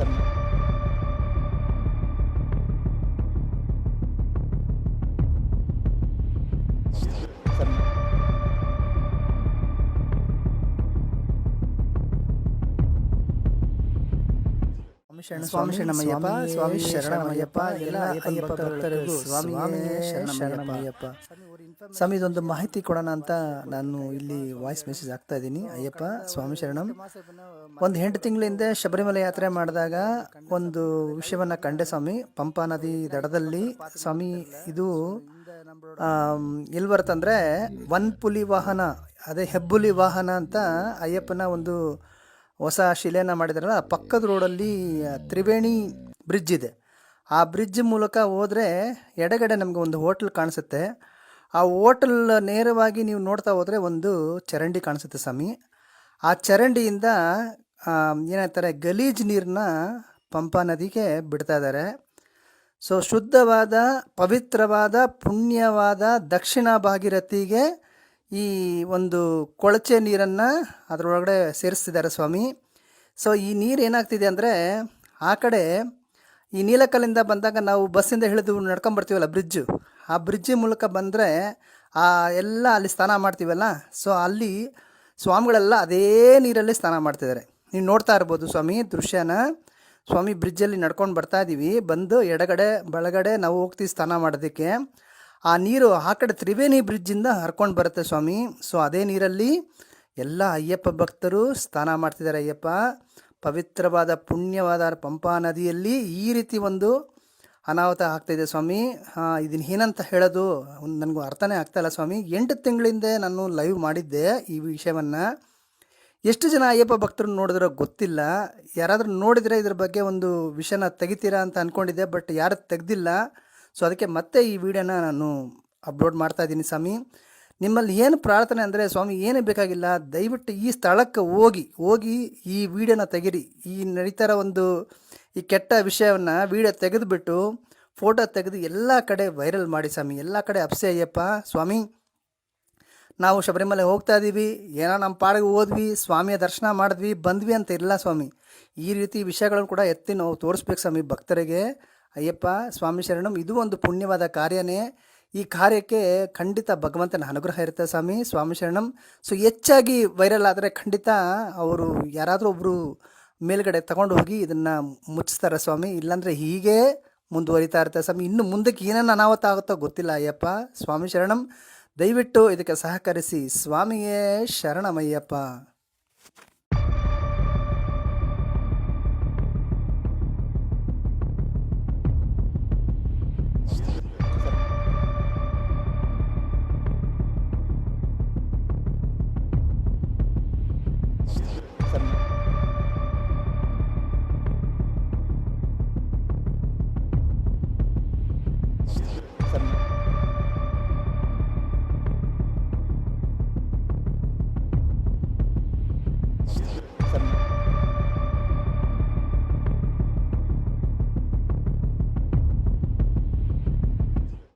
Саме. ಸ್ವಾಮಿ ಶರಣಮಯ್ಯಪ್ಪ ಸ್ವಾಮಿ ಶರಣಮಯ್ಯಪ್ಪ ಎಲ್ಲ ಅಯ್ಯಪ್ಪ ಭಕ್ತರಿಗೂ ಸ್ವಾಮಿ ಶರಣಮಯ್ಯಪ್ಪ ಸ್ವಾಮಿ ಇದೊಂದು ಮಾಹಿತಿ ಕೊಡೋಣ ಅಂತ ನಾನು ಇಲ್ಲಿ ವಾಯ್ಸ್ ಮೆಸೇಜ್ ಆಗ್ತಾ ಇದ್ದೀನಿ. ಅಯ್ಯಪ್ಪ ಸ್ವಾಮಿ ಶರಣಂ. ಒಂದು ಎಂಟು ತಿಂಗಳ ಹಿಂದೆ ಶಬರಿಮಲೆ ಯಾತ್ರೆ ಮಾಡಿದಾಗ ಒಂದು ವಿಷಯವನ್ನ ಕಂಡೆ ಸ್ವಾಮಿ. ಪಂಪಾ ನದಿ ದಡದಲ್ಲಿ ಸ್ವಾಮಿ ಇದು ಎಲ್ಲಿ ಬರುತ್ತಂದ್ರೆ ಒನ್ ಪುಲಿ ವಾಹನ ಅದೇ ಹೆಬ್ಬುಲಿ ವಾಹನ ಅಂತ ಅಯ್ಯಪ್ಪನ ಒಂದು ಹೊಸ ಶಿಲೆಯನ್ನು ಮಾಡಿದಾರಲ್ಲ ಪಕ್ಕದ ರೋಡಲ್ಲಿ ತ್ರಿವೇಣಿ ಬ್ರಿಡ್ಜ್ ಇದೆ. ಆ ಬ್ರಿಡ್ಜ್ ಮೂಲಕ ಹೋದರೆ ಎಡಗಡೆ ನಮಗೆ ಒಂದು ಹೋಟ್ಲ್ ಕಾಣಿಸುತ್ತೆ. ಆ ಹೋಟೆಲ್ ನೇರವಾಗಿ ನೀವು ನೋಡ್ತಾ ಹೋದರೆ ಒಂದು ಚರಂಡಿ ಕಾಣಿಸುತ್ತೆ ಸ್ವಾಮಿ. ಆ ಚರಂಡಿಯಿಂದ ಏನಂತಾರೆ, ಗಲೀಜ್ ನೀರನ್ನ ಪಂಪಾ ನದಿಗೆ ಬಿಡ್ತಾ ಇದ್ದಾರೆ ಸೊ ಶುದ್ಧವಾದ, ಪವಿತ್ರವಾದ, ಪುಣ್ಯವಾದ ದಕ್ಷಿಣ ಭಾಗೀರಥಿಗೆ ಈ ಒಂದು ಕೊಳಚೆ ನೀರನ್ನು ಅದರೊಳಗಡೆ ಸೇರಿಸ್ತಿದ್ದಾರೆ ಸ್ವಾಮಿ. ಸೊ ಈ ನೀರು ಏನಾಗ್ತಿದೆ ಅಂದರೆ ಆ ಕಡೆ ಈ ನೀಲಕಲ್ಲಿಂದ ಬಂದಾಗ ನಾವು ಬಸ್ಸಿಂದ ಹಿಡಿದು ನಡ್ಕೊಂಬರ್ತೀವಲ್ಲ ಬ್ರಿಡ್ಜು ಆ ಬ್ರಿಡ್ಜ್ ಮೂಲಕ ಬಂದರೆ ಆ ಎಲ್ಲ ಅಲ್ಲಿ ಸ್ನಾನ ಮಾಡ್ತೀವಲ್ಲ? ಸೊ ಅಲ್ಲಿ ಸ್ವಾಮಿಗಳೆಲ್ಲ ಅದೇ ನೀರಲ್ಲಿ ಸ್ನಾನ ಮಾಡ್ತಿದ್ದಾರೆ. ನೀವು ನೋಡ್ತಾ ಇರ್ಬೋದು ಸ್ವಾಮಿ ದೃಶ್ಯನ. ಸ್ವಾಮಿ ಬ್ರಿಡ್ಜಲ್ಲಿ ನಡ್ಕೊಂಡು ಬರ್ತಾ ಇದ್ದೀವಿ ಬಂದು ಎಡಗಡೆ, ಬಲಗಡೆ ನಾವು ಹೋಗ್ತೀವಿ ಸ್ನಾನ ಮಾಡೋದಕ್ಕೆ. ಆ ನೀರು ಆ ಕಡೆ ತ್ರಿವೇಣಿ ಬ್ರಿಡ್ಜಿಂದ ಹರ್ಕೊಂಡು ಬರುತ್ತೆ ಸ್ವಾಮಿ. ಸೊ ಅದೇ ನೀರಲ್ಲಿ ಎಲ್ಲ ಅಯ್ಯಪ್ಪ ಭಕ್ತರು ಸ್ನಾನ ಮಾಡ್ತಿದ್ದಾರೆ ಅಯ್ಯಪ್ಪ. ಪವಿತ್ರವಾದ, ಪುಣ್ಯವಾದ ಪಂಪಾ ನದಿಯಲ್ಲಿ ಈ ರೀತಿ ಒಂದು ಅನಾಹುತ ಆಗ್ತಾಯಿದೆ ಸ್ವಾಮಿ. ಇದನ್ನ ಏನಂತ ಹೇಳೋದು ನನಗೂ ಅರ್ಥನೇ ಆಗ್ತಾಯಿಲ್ಲ ಸ್ವಾಮಿ. ಎಂಟು ತಿಂಗಳಿಂದ ನಾನು ಲೈವ್ ಮಾಡಿದ್ದೆ ಈ ವಿಷಯವನ್ನು. ಎಷ್ಟು ಜನ ಅಯ್ಯಪ್ಪ ಭಕ್ತರು ನೋಡಿದ್ರೋ ಗೊತ್ತಿಲ್ಲ. ಯಾರಾದರೂ ನೋಡಿದರೆ ಇದ್ರ ಬಗ್ಗೆ ಒಂದು ವಿಷಯನ ತೆಗಿತೀರಾ ಅಂತ ಅಂದ್ಕೊಂಡಿದ್ದೆ ಬಟ್ ಯಾರು ತೆಗ್ದಿಲ್ಲ. ಸೊ ಅದಕ್ಕೆ ಮತ್ತೆ ಈ ವಿಡಿಯೋನ ನಾನು ಅಪ್ಲೋಡ್ ಮಾಡ್ತಾ ಇದ್ದೀನಿ ಸ್ವಾಮಿ. ನಿಮ್ಮಲ್ಲಿ ಏನು ಪ್ರಾರ್ಥನೆ ಅಂದರೆ, ಸ್ವಾಮಿ, ಏನೇ ಬೇಕಾಗಿಲ್ಲ, ದಯವಿಟ್ಟು ಈ ಸ್ಥಳಕ್ಕೆ ಹೋಗಿ ಹೋಗಿ ಈ ವಿಡಿಯೋನ ತೆಗೀರಿ. ಈ ನಡೀತಾರ ಒಂದು ಈ ಕೆಟ್ಟ ವಿಷಯವನ್ನು ವಿಡಿಯೋ ತೆಗೆದುಬಿಟ್ಟು ಫೋಟೋ ತೆಗೆದು ಎಲ್ಲ ಕಡೆ ವೈರಲ್ ಮಾಡಿ ಸ್ವಾಮಿ. ಎಲ್ಲ ಕಡೆ ಅಪ್ಸೆ ಅಯ್ಯಪ್ಪ ಸ್ವಾಮಿ. ನಾವು ಶಬರಿಮಲೆ ಹೋಗ್ತಾ ಇದ್ದೀವಿ ಏನೋ ನಮ್ಮ ಪಾಡಿಗೆ ಹೋದ್ವಿ, ಸ್ವಾಮಿಯ ದರ್ಶನ ಮಾಡಿದ್ವಿ, ಬಂದ್ವಿ ಅಂತ ಇಲ್ಲ ಸ್ವಾಮಿ. ಈ ರೀತಿ ವಿಷಯಗಳನ್ನು ಕೂಡ ಎತ್ತಿ ನಾವು ತೋರಿಸ್ಬೇಕು ಸ್ವಾಮಿ ಭಕ್ತರಿಗೆ. ಅಯ್ಯಪ್ಪ, ಸ್ವಾಮಿ ಶರಣಂ, ಇದು ಒಂದು ಪುಣ್ಯವಾದ ಕಾರ್ಯನೇ. ಈ ಕಾರ್ಯಕ್ಕೆ ಖಂಡಿತ ಭಗವಂತನ ಅನುಗ್ರಹ ಇರುತ್ತೆ ಸ್ವಾಮಿ ಸ್ವಾಮಿ ಶರಣಂ. ಸೊ ಹೆಚ್ಚಾಗಿ ವೈರಲ್ ಆದರೆ ಖಂಡಿತ ಅವರು ಯಾರಾದರೂ ಒಬ್ಬರು ಮೇಲ್ಗಡೆ ತಗೊಂಡು ಹೋಗಿ ಇದನ್ನು ಮುಚ್ಚಿಸ್ತಾರೆ ಸ್ವಾಮಿ. ಇಲ್ಲಾಂದರೆ ಹೀಗೆ ಮುಂದುವರಿತಾ ಇರ್ತಾರೆ ಸ್ವಾಮಿ. ಇನ್ನು ಮುಂದಕ್ಕೆ ಏನೇನು ಅನಾಹುತ ಆಗುತ್ತೋ ಗೊತ್ತಿಲ್ಲ ಅಯ್ಯಪ್ಪ, ಸ್ವಾಮಿ ಶರಣಂ. ದಯವಿಟ್ಟು ಇದಕ್ಕೆ ಸಹಕರಿಸಿ ಸ್ವಾಮಿಯೇ ಶರಣಮಯ್ಯಪ್ಪ.